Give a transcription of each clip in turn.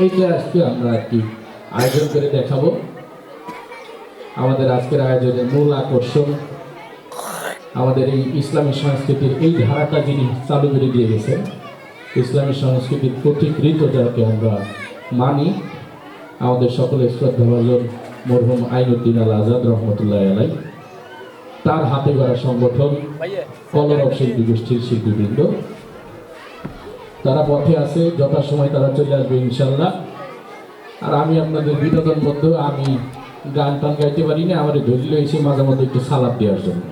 এইটা আজকে আমরা একটি আয়োজন করে দেখাবো। আমাদের আজকের আয়োজনের মূল আকর্ষণ আমাদের এই ইসলামী সংস্কৃতির এই ধারাটা যিনি চালু করে দিয়ে গেছেন ইসলামী সংস্কৃতির প্রতিকৃত যাকে আমরা মানি আমাদের সকলের শ্রদ্ধাভাজন মরহুম আইনুদ্দিন আল আজাদ রহমতুল্লাহ আলাই তার হাতে গড়া সংগঠন কলরব শিল্পী গোষ্ঠীর শিল্পীবৃন্দ। তারা পথে আছে, যথাসময় তারা চলে আসবে ইনশাল্লাহ। আর আমি আপনাদের বিনোদন বন্ধু, আমি গান টান গাইতে পারি না, আমার ধরলে এসে মাঝে মধ্যে একটু সালাদ দেওয়ার জন্য।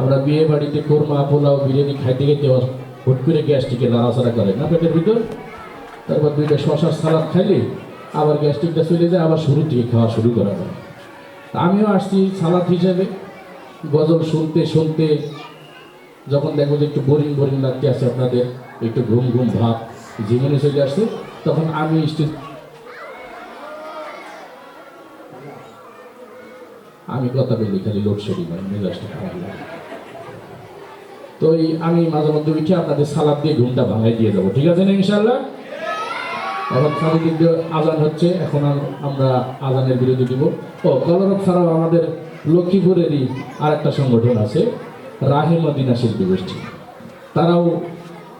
আমরা বিয়ে বাড়িতে কোরমা, পোলাও, বিরিয়ানি খাইতে গেতে হুট করে গ্যাস্ট্রিকে নাড়াচাড়া করে। না পেটের ভিতর? তারপর দুইটা শশার সালাদ খাইলে আবার গ্যাস্ট্রিকটা চলে যায়, আবার শুরু থেকে খাওয়া শুরু করা হয়। আমিও আসছি সালাদ হিসেবে। গজল শুনতে শুনতে যখন দেখব যে একটু বোরিং বোরিং লাগতে আছে আপনাদের একটু ঘুম ঘুম ভাব জীবনে চলে আসছে, তখন আমি আমি কথা বলি, খালি লোডশেডিং হয় মেজাজটা খারাপ লাগে। তো এই আমি মাঝে মধ্যে উঠে আপনাদের সালাদ দিয়ে ঘুমটা ভাঙাই দিয়ে যাব, ঠিক আছে না ইনশাল্লাহ এখন দিয়ে আজান হচ্ছে, এখন আম- আমরা আজানের বিরোধী দিব। ও, কলরব ছাড়াও আমাদের লক্ষ্মীপুরেরই আর একটা সংগঠন আছে, রাহে মদিনা শিল্পী গোষ্ঠী। তারাও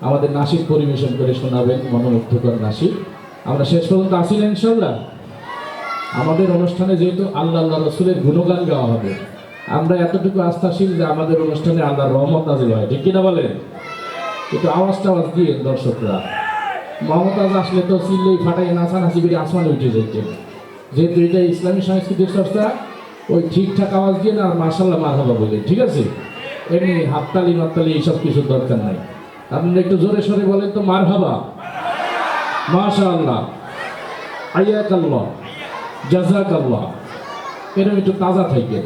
আমাদের নাসিক পরিবেশন করে শোনাবেন মনোমুগ্ধকর নাসিক আমরা শেষ পর্যন্ত আসি না ইনশাল্লাহ আমাদের অনুষ্ঠানে যেহেতু আল্লাহ আল্লাহ রসুলের গুণগান গাওয়া হবে, আমরা এতটুকু আস্থাশীল যে আমাদের অনুষ্ঠানে আল্লাহ রহমত নাজিল হয়। ঠিক কিনা বলেন? আওয়াজটা আওয়াজ দিয়ে দর্শকরা। মমতাজ আসলে তো চিল্লেই ফাটাই, নাচানাচি করে আসমানে উঠে যাইতে যেহেতু এটা ইসলামী সংস্কৃতির চর্চা ওই ঠিকঠাক আওয়াজ দিয়ে না আর মার্শাল্লাহ মার হবা বলে। ঠিক আছে? এমনি হাততালি মাততালি এইসব কিছুর দরকার নাই। আপনারা একটু জোরে সরে বলেন তো মার হাবা মাশা আল্লাহ আয়াক আল্লাহ জাজাক এরকম একটু তাজা থাকবে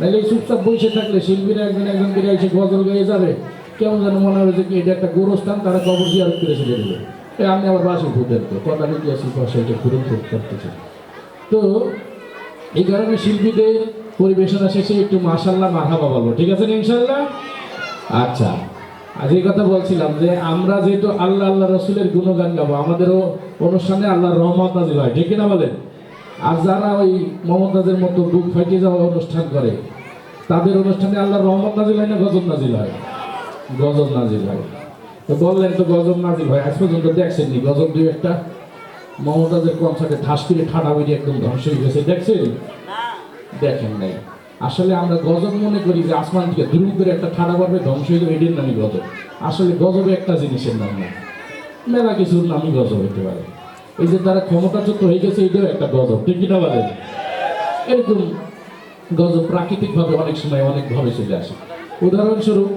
নাহলে এই চুপচাপ বসে থাকলে শিল্পীরা একজন একজন করে এসে গজল গেয়ে যাবে। কেমন যেন মনে হবে যে কি এটা একটা গোরস্থান, তারা কবর জিয়ারত করে চলে দেবে। এ, আমি আবার বাসি ফুটের তো, কথা লিখে আসি এটা পূরণ করতেছে। তো, এই কারণে শিল্পীদের পরিবেশনা শেষে একটু মাশাল্লাহ মারহাবা বলব। ঠিক আছে ইনশাল্লাহ আচ্ছা। এই কথা বলছিলাম যে আমরা যেহেতু আল্লাহ আল্লাহ রসুলের গুণগান গাবো আমাদেরও অনুষ্ঠানে আল্লাহ রহমত নাজিল হয় ঠিক না বলেন? আর যারা ওই মমতাজের মতো বুক ফাইটে যাওয়া অনুষ্ঠান করে তাদের অনুষ্ঠানে আল্লাহ রহমত নাজিল হয় না গজব নাজিল হয়? গজব নাজিল হয়। তো বললেন তো গজব নাজিল হয় আজ পর্যন্ত দেখছেননি গজব দুই একটা মমতাজের কনসার্টে ঠাস করে ঠাডা বেরিয়ে একদম ধ্বংস হয়ে গেছে দেখছেন? দেখেন নাই। আসলে আমরা গজব মনে করি যে আসমান থেকে দ্রুপ করে একটা ঠাডা পারবে ধ্বংস হয়ে যাবে এটির নামই গজব। আসলে গজবে একটা জিনিসের নাম না। মেলা কিছুর নামই গজব হতে পারে। এই যে তারা ক্ষমতাচ্যুত হয়ে গেছে, এটাও একটা গজব, ঠিক কিনা বলেন? এরকম গজব প্রাকৃতিকভাবে অনেক সময় অনেকভাবে চলে আসে। উদাহরণস্বরূপ,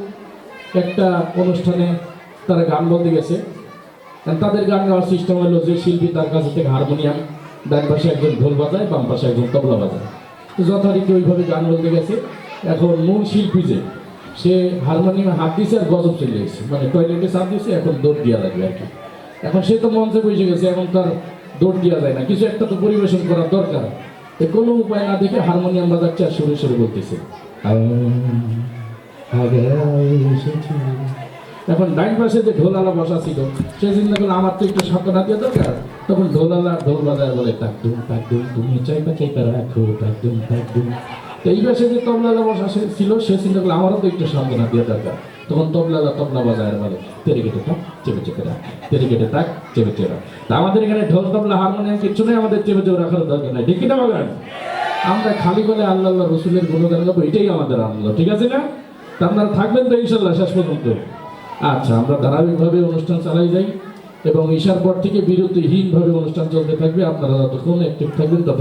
একটা অনুষ্ঠানে তারা গান বলতে গেছে। তাদের গান গাওয়ার সিস্টেম হলো যে শিল্পী তার কাছে থেকে হারমোনিয়াম ডান পাশে একজন ঢোল বাজায়, বাম পাশে একজন তবলা বাজায়। যথারীতি ওইভাবে গান বলতে গেছে। এখন মূল শিল্পী যে, সে হারমোনিয়ামে হাত দিয়েছে আর গজব চলে গেছে। মানে টয়লেটে চাপ দিয়েছে এখন দৌড় দেওয়া লাগবে আর কি। এখন সে তো মঞ্চে বসে গেছে, এখন তার দৌড় দেওয়া যায় না। কিছু একটা তো পরিবেশন করার দরকার। তো কোনো উপায় না দেখে হারমোনিয়াম বাজাচ্ছে আর সুরে সুরে বলতেছে। এখন ডাইন পাশে যে ঢোলালা বসা ছিল, সে চিন্তা করল, আমার তো একটু সান্ত্বনা দিয়ে দরকার। তখন ঢোলালা ঢোল বাজায় বলে, তাক দুম তুমি চাইবা চাইবা রাখো, তাক দুম তাক দুম। তো এই পাশে যে তবলালা বসা ছিল, সে চিন্তা করল, আমারও তো একটু সান্ত্বনা দিয়ে দরকার। তখন তবলালা তবলা বাজায় বলে, তেরে কেটে থাক, চেপে চেপে রাখ, তেরে কেটে থাক, চেপে চেপে রাখ। তা আমাদের এখানে ঢোল, তবলা, হারমোনিয়াম কিচ্ছু নেই, আমাদের চেপে চেপে রাখার দরকার নাই। ঠিক কিনা বলেন? আমরা খালি বলে আল্লাহ রসুলের গুণগান গাবো, এটাই আমাদের আনন্দ, ঠিক আছে না? তা আপনারা থাকবেন তো ইনশাল্লাহ শেষ পর্যন্ত। আচ্ছা আমরা ধারাবাহিকভাবে অনুষ্ঠান চালাই যাই এবং ঈশার পর থেকে বিরতিহীনভাবে অনুষ্ঠান চলতে থাকবে। আপনারা যতক্ষণ একটু থাকবেন ততক্ষণ